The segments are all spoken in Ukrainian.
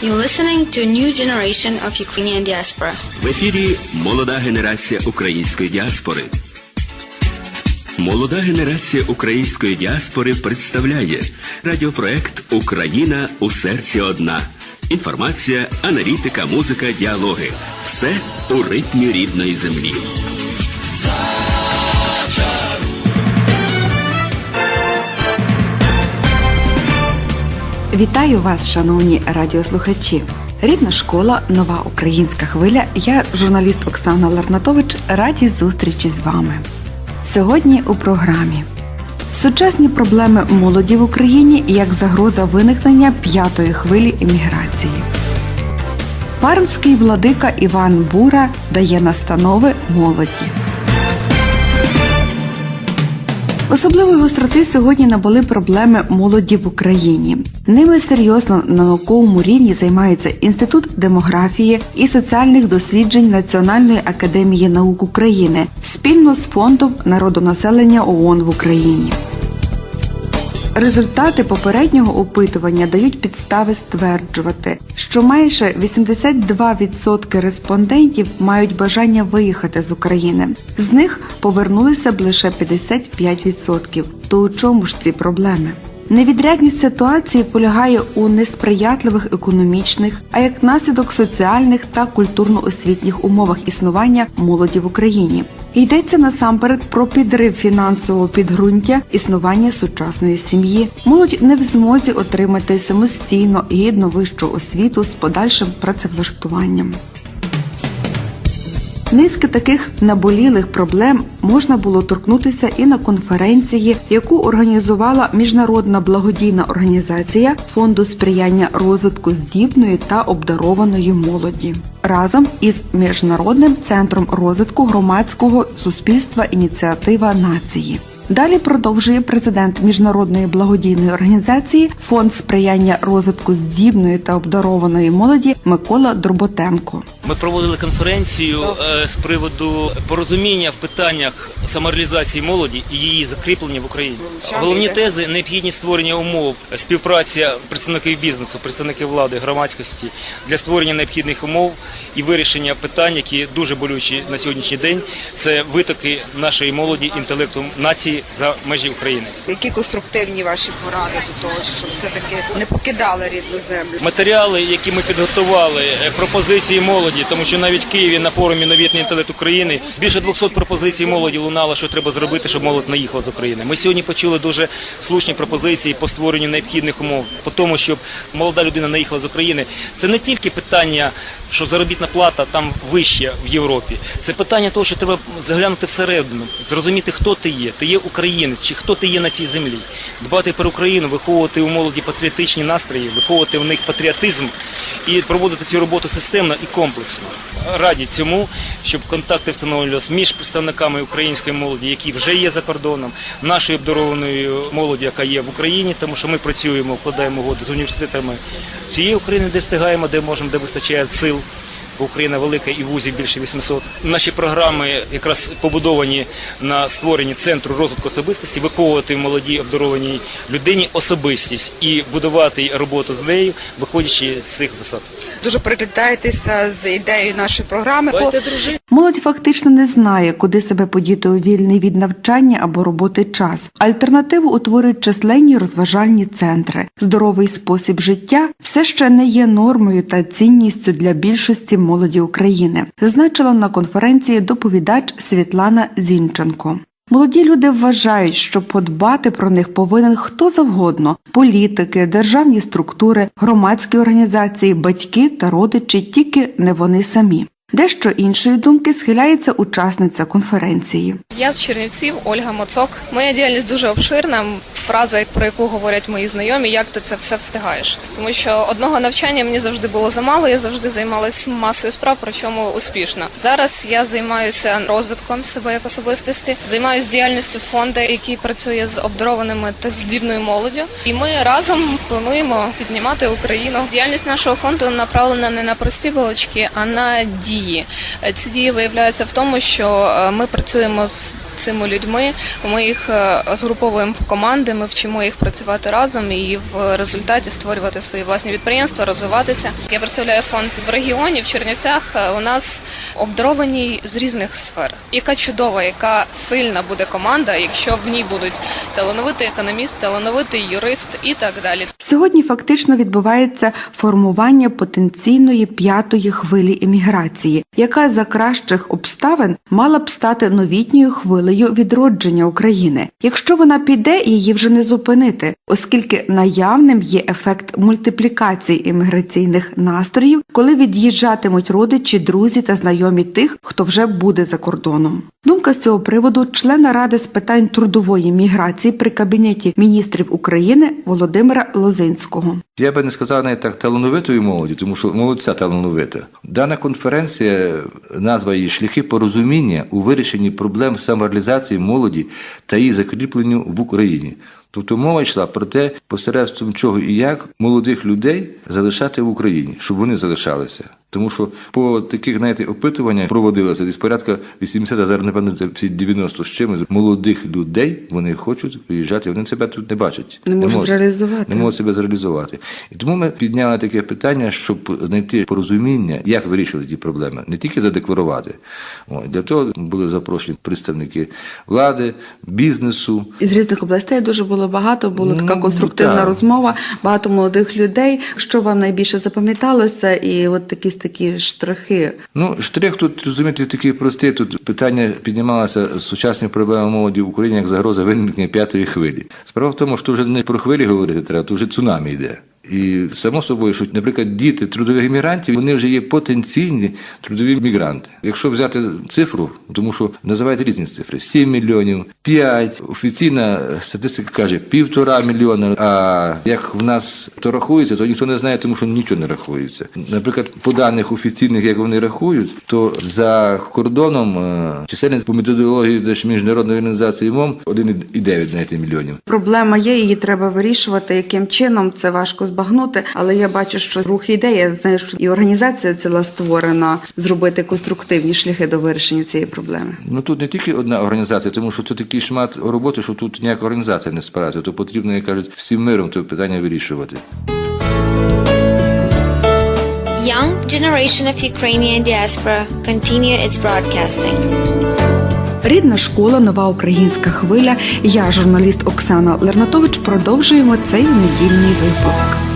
You're listening to new generation of Ukrainian diaspora. В ефірі молода генерація української діаспори. Молода генерація української діаспори представляє радіопроект Україна у серці одна. Інформація, аналітика, музика, діалоги. Все у ритмі рідної землі. Вітаю вас, шановні радіослухачі. Рідна школа, нова українська хвиля. Я, журналіст Оксана Ларнатович, раді зустрічі з вами. Сьогодні у програмі сучасні проблеми молоді в Україні як загроза виникнення п'ятої хвилі імміграції. Пармський владика Іван Бура дає настанови молоді. Особливої гостроти сьогодні набули проблеми молоді в Україні. Ними серйозно на науковому рівні займається Інститут демографії і соціальних досліджень Національної академії наук України спільно з фондом народонаселення ООН в Україні. Результати попереднього опитування дають підстави стверджувати, що майже 82% респондентів мають бажання виїхати з України. З них повернулися б лише 55%. То у чому ж ці проблеми? Невідрядність ситуації полягає у несприятливих економічних, а як наслідок соціальних та культурно-освітніх умовах існування молоді в Україні. Йдеться насамперед про підрив фінансового підґрунтя існування сучасної сім'ї. Молодь не в змозі отримати самостійно гідну вищу освіту з подальшим працевлаштуванням. Низки таких наболілих проблем можна було торкнутися і на конференції, яку організувала міжнародна благодійна організація фонду сприяння розвитку здібної та обдарованої молоді разом із міжнародним центром розвитку громадського суспільства ініціатива нації. Далі продовжує президент міжнародної благодійної організації Фонд сприяння розвитку здібної та обдарованої молоді Микола Дроботенко. Ми проводили конференцію е, з приводу порозуміння в питаннях самореалізації молоді і її закріплення в Україні. Головні тези необхідність створення умов, співпраця представників бізнесу, представників влади, громадськості для створення необхідних умов і вирішення питань, які дуже болючі на сьогоднішній день. Це витоки нашої молоді, інтелекту нації за межі України. Які конструктивні ваші поради до того, щоб все-таки не покидали рідну землю? Матеріали, які ми підготували, е, пропозиції молоді, тому що навіть в Києві на форумі новітний інтелект України більше 200 пропозицій молоді лунало, що треба зробити, щоб молодь наїхала з України. Ми сьогодні почули дуже слушні пропозиції по створенню необхідних умов, по тому, щоб молода людина наїхала з України. Це не тільки питання, що заробітна плата там вища в Європі. Це питання того, що треба заглянути всередину, зрозуміти, хто ти є. Ти є українець чи хто ти є на цій землі. Дбати про Україну, виховувати у молоді патріотичні настрої, виховувати в них патріотизм і проводити цю роботу системно і комплексно. Раді цьому, щоб контакти встановлювалися між представниками української молоді, які вже є за кордоном, нашою обдарованої молоді, яка є в Україні, тому що ми працюємо, вкладаємо угоди з університетами цієї України, де встигаємо, де можемо, де вистачає сил. Бо Україна велика і вузів більше 800. Наші програми якраз побудовані на створенні центру розвитку особистості, виховувати в молодій обдарованій людині особистість і будувати роботу з нею, виходячи з цих засад. Дуже прикликаєтеся з ідеєю нашої програми. дружити. Молодь фактично не знає, куди себе подіти у вільний від навчання або роботи час. Альтернативу утворюють численні розважальні центри. Здоровий спосіб життя все ще не є нормою та цінністю для більшості молоді України, зазначила на конференції доповідач Світлана Зінченко. Молоді люди вважають, що подбати про них повинен хто завгодно політики, державні структури, громадські організації, батьки та родичі, тільки не вони самі. Дещо іншої думки схиляється учасниця конференції. Я з Чернівців, Ольга Моцок. Моя діяльність дуже обширна. Фраза, про яку говорять мої знайомі, як ти це все встигаєш. Тому що одного навчання мені завжди було замало. Я завжди займалася масою справ, причому успішно. Зараз я займаюся розвитком себе як особистості, займаюся діяльністю фонду, який працює з обдарованими та здібною молоддю. І ми разом плануємо піднімати Україну. Діяльність нашого фонду направлена не на прості балачки, а на дії. Е, Ці дії виявляються в тому, що е, ми працюємо з цими людьми. Ми їх е, згруповуємо в команди, ми вчимо їх працювати разом і в результаті створювати свої власні підприємства, розвиватися. Я представляю фонд в регіоні в Чернівцях. е, У нас обдаровані з різних сфер. Яка чудова, яка сильна буде команда, якщо в ній будуть талановитий економіст, талановитий юрист і так далі. Сьогодні фактично відбувається формування потенційної п'ятої хвилі імміграції, яка за кращих обставин мала б стати новітньою хвилею відродження України. Якщо вона піде, її вже не зупинити, оскільки наявним є ефект мультиплікації імміграційних настроїв, коли від'їжджатимуть родичі, друзі та знайомі тих, хто вже буде за кордоном. Думка з цього приводу члена ради з питань трудової міграції при кабінеті міністрів України Володимира Лозинського. Я би не сказав навіть так талановитої молоді, тому що молодь ця талановита. Дана конференція, назва її шляхи порозуміння у вирішенні проблем самореалізації молоді та її закріпленню в Україні. Тобто мова йшла про те, посередством чого і як молодих людей залишати в Україні, щоб вони залишалися. Тому що по таких знаєте, опитуваннях проводилося десь порядка 80, а зараз напевно це всі 90 з чимось молодих людей. Вони хочуть виїжджати, вони себе тут не бачать, Не можуть зреалізувати. не можуть себе зреалізувати. І тому ми підняли таке питання, щоб знайти порозуміння, як вирішувати ті проблеми, не тільки задекларувати. О, для того були запрошені представники влади, бізнесу. Із різних областей дуже було багато, була така Ну, конструктивна так. розмова, багато молодих людей. Що вам найбільше запам'яталося, і от якісь такі штрихи. Ну, штрих тут розумієте, такий простий. Тут питання піднімалося сучасні проблеми молоді в Україні як загроза виникнення п'ятої хвилі. Справа в тому, що вже не про хвилі говорити треба, то вже цунамі йде. І само собою, що, наприклад, діти трудових іммігрантів, вони вже є потенційні трудові мігранти. Якщо взяти цифру, тому що називають різні цифри: 7 мільйонів, 5, офіційна статистика каже півтора мільйона. А як в нас то рахується, то ніхто не знає, тому що нічого не рахується. Наприклад, по даних офіційних, як вони рахують, то за кордоном е, чисельність по методології Держміжнародної організації МОМ 1,9 знаєте, мільйонів. Проблема є, її треба вирішувати. Яким чином це важко збагнути, але я бачу, що рух іде. Я знаю, що і організація ціла створена зробити конструктивні шляхи до вирішення цієї проблеми. Ну тут не тільки одна організація, тому що це такий шмат роботи, що тут ніяка організація не справиться. То потрібно, як кажуть, всім миром це питання вирішувати. Young generation of Ukrainian diaspora continue its broadcasting. Рідна школа, нова українська хвиля. Я, журналіст Оксана Лернатович, продовжуємо цей недільний випуск.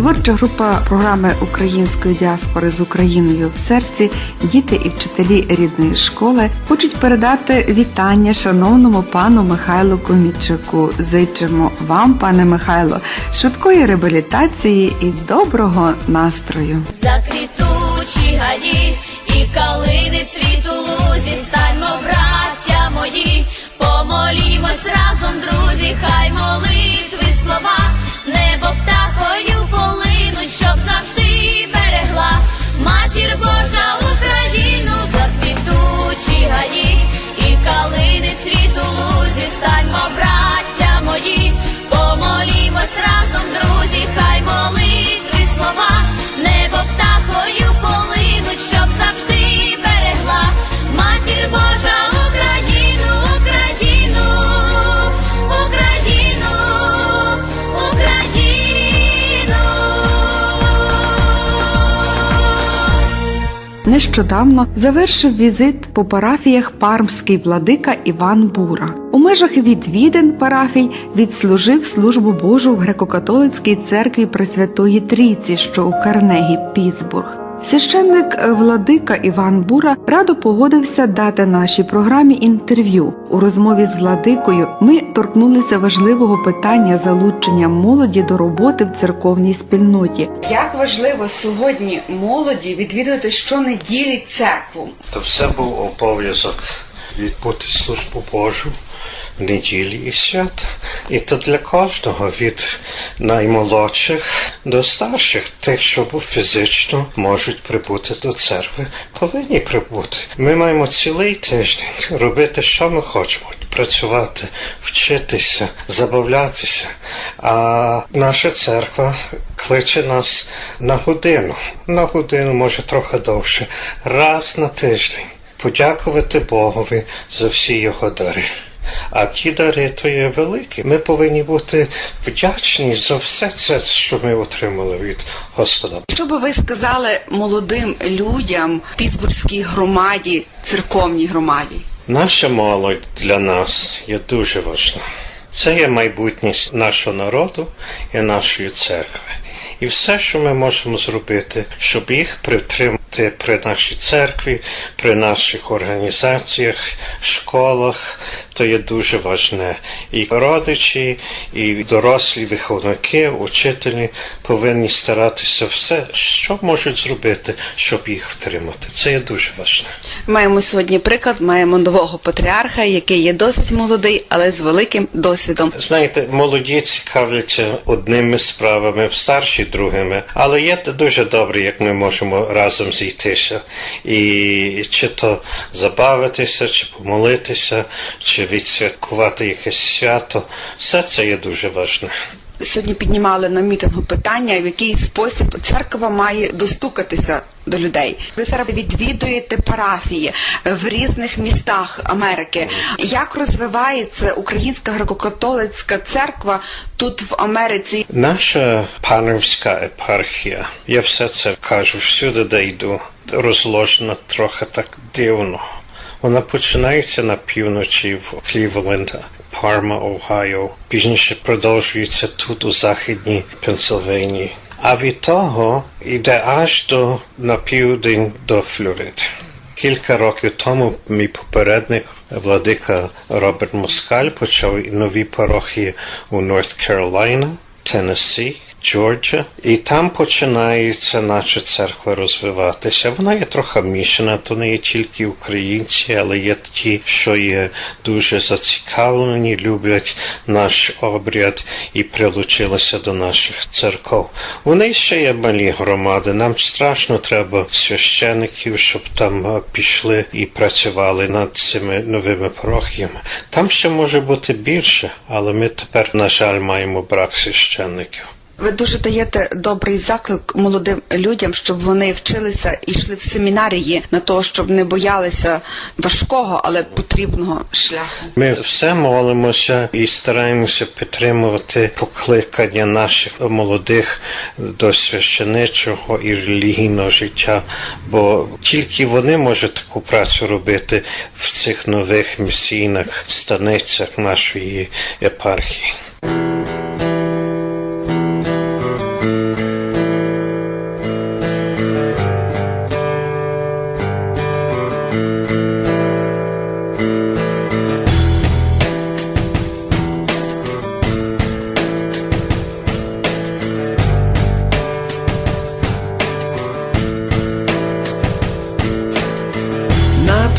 Творча група програми української діаспори з Україною в серці, діти і вчителі рідної школи хочуть передати вітання шановному пану Михайлу Комічуку. Зичимо вам, пане Михайло, швидкої реабілітації і доброго настрою. Заквітучі гаді і калини цвіт у лузі, станьмо, браття мої, помолімось разом, друзі, хай молитви слова, небо птахою полинуть, щоб завжди берегла матір Божа Україну, заквітучі гаді і калини цвіт Нещодавно завершив візит по парафіях пармський владика Іван Бура. У межах відвідин парафій відслужив службу Божу в греко-католицькій церкві Пресвятої Трійці, що у Карнегі, Пітсбург. Священник владика Іван Бура радо погодився дати нашій програмі інтерв'ю. У розмові з владикою ми торкнулися важливого питання залучення молоді до роботи в церковній спільноті. Як важливо сьогодні молоді відвідувати щонеділі церкву? То все був обов'язок відбути службу Божу в неділі і свята. І то для кожного від наймолодших до старших, тих, що фізично можуть прибути до церкви, повинні прибути. Ми маємо цілий тиждень робити, що ми хочемо. Працювати, вчитися, забавлятися. А наша церква кличе нас на годину. На годину, може трохи довше, раз на тиждень подякувати Богові за всі його дари. А ті дари то є великі. Ми повинні бути вдячні за все це, що ми отримали від Господа. Що би ви сказали молодим людям в Пітсбурзькій громаді, церковній громаді? Наша молодь для нас є дуже важна. Це є майбутність нашого народу і нашої церкви. І все, що ми можемо зробити, щоб їх притримати при нашій церкві, при наших організаціях, школах, то є дуже важне. І родичі, і дорослі виховники, учителі повинні старатися все, що можуть зробити, щоб їх втримати. Це є дуже важне. Маємо сьогодні приклад, маємо нового патріарха, який є досить молодий, але з великим досвідом. Знаєте, молоді цікавляться одними справами, в старші другими, але є дуже добре, як ми можемо разом зійтися і чи то забавитися, чи помолитися, чи відсвяткувати якесь свято. Все це є дуже важне. Сьогодні піднімали на мітингу питання, в який спосіб церква має достукатися до людей. Ви зараз відвідуєте парафії в різних містах Америки. Як розвивається українська греко-католицька церква тут в Америці? Наша пановська епархія, я все це кажу всюди, де йду, розложена трохи так дивно. Вона починається на півночі в Клівленда, Парма, Огайо, пізніше продовжується тут у західній Пенсильванії. А від того йде аж до на південь до Флориди. Кілька років тому мій попередник, владика Роберт Москаль, почав нові парохії у Норт Carolina, Теннессі, Джорджа, і там починається наша церква розвиватися. Вона є трохи мішана, то не є тільки українці, але є ті, що є дуже зацікавлені, люблять наш обряд і прилучилися до наших церков. Вони ще є малі громади. Нам страшно треба священиків, щоб там пішли і працювали над цими новими парохіями. Там ще може бути більше, але ми тепер, на жаль, маємо брак священників. Ви дуже даєте добрий заклик молодим людям, щоб вони вчилися і йшли в семінарії на те, щоб не боялися важкого, але потрібного шляху. Ми все молимося і стараємося підтримувати покликання наших молодих до священичого і релігійного життя, бо тільки вони можуть таку працю робити в цих нових місійних станицях нашої епархії.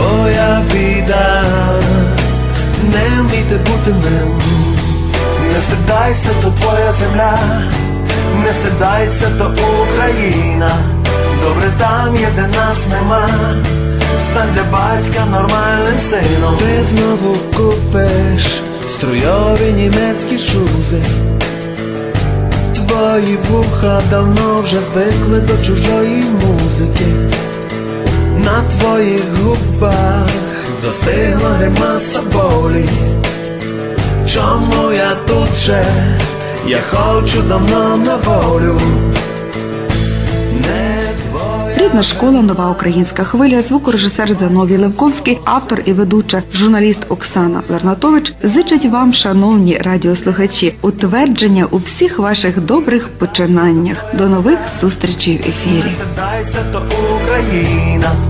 твоя біда, не вміти бути ним. Не стидайся, то твоя земля, не стидайся, то Україна. Добре там є, де нас нема. Стань для батька нормальним сином. Ти знову купиш струйові німецькі шузи. Твої вуха давно вже звикли до чужої музики. На твоїх губах застигла гримаса болі. Чому я тут ще? Я хочу давно на волю. Рідна школа, нова українська хвиля, звукорежисер Зановій Левковський, автор і ведуча, журналіст Оксана Лернатович зичать вам, шановні радіослухачі, утвердження у всіх ваших добрих починаннях. До нових зустрічей в ефірі. Україна.